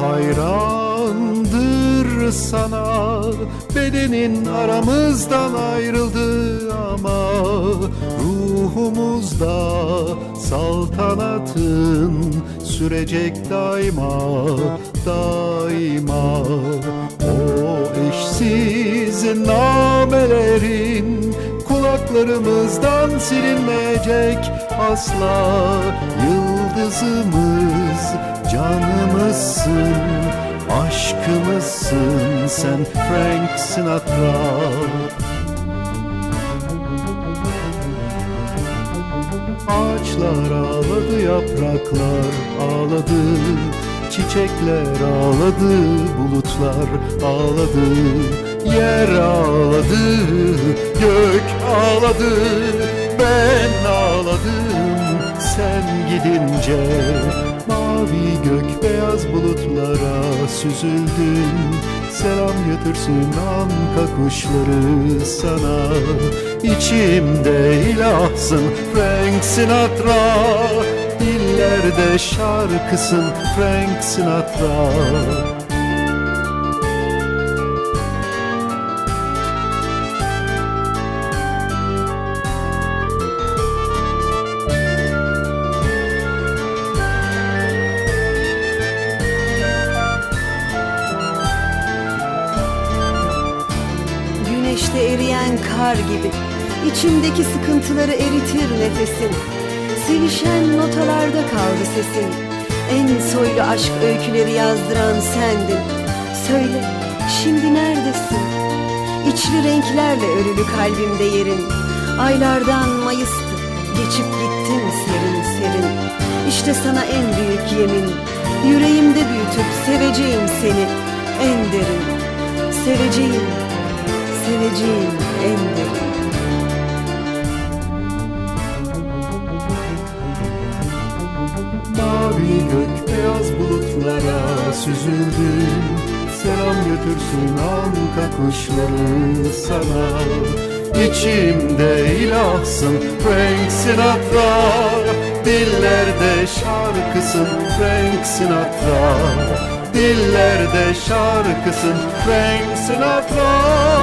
hayrandır sana. Bedenin aramızdan ayrıldı ama Ruhumuzda saltanatın sürecek daima daima. O eşsiz namelerin kulaklarımızdan silinmeyecek asla. Yıl yıldızımız canımızsın aşkımızsın sen Frank Sinatra. Ağaçlar ağladı, yapraklar ağladı Çiçekler ağladı, bulutlar ağladı Yer ağladı, gök ağladı. Ben gidince Mavi gök beyaz bulutlara süzüldün. Selam götürsün anka kuşları sana. İçimde ilahsın Frank Sinatra. Dillerde şarkısın Frank Sinatra Güneşte eriyen kar gibi. İçimdeki sıkıntıları eritir nefesin. Sevişen notalarda kaldı sesin. En soylu aşk öyküleri yazdıran sendin. Söyle şimdi neredesin? İçli renklerle örülü kalbimde yerin. Aylardan Mayıs'tı geçip gittin serin serin. İşte sana en büyük yemin. Yüreğimde büyütüp seveceğim seni. En derin. Seveceğim seveceğim en derin. Mavi gök beyaz bulutlara süzüldün Selam götürsün anka kuşları sana. İçimde ilahsın Frank Sinatra. Dillerde şarkısın Frank Sinatra. Dillerde şarkısın Frank Sinatra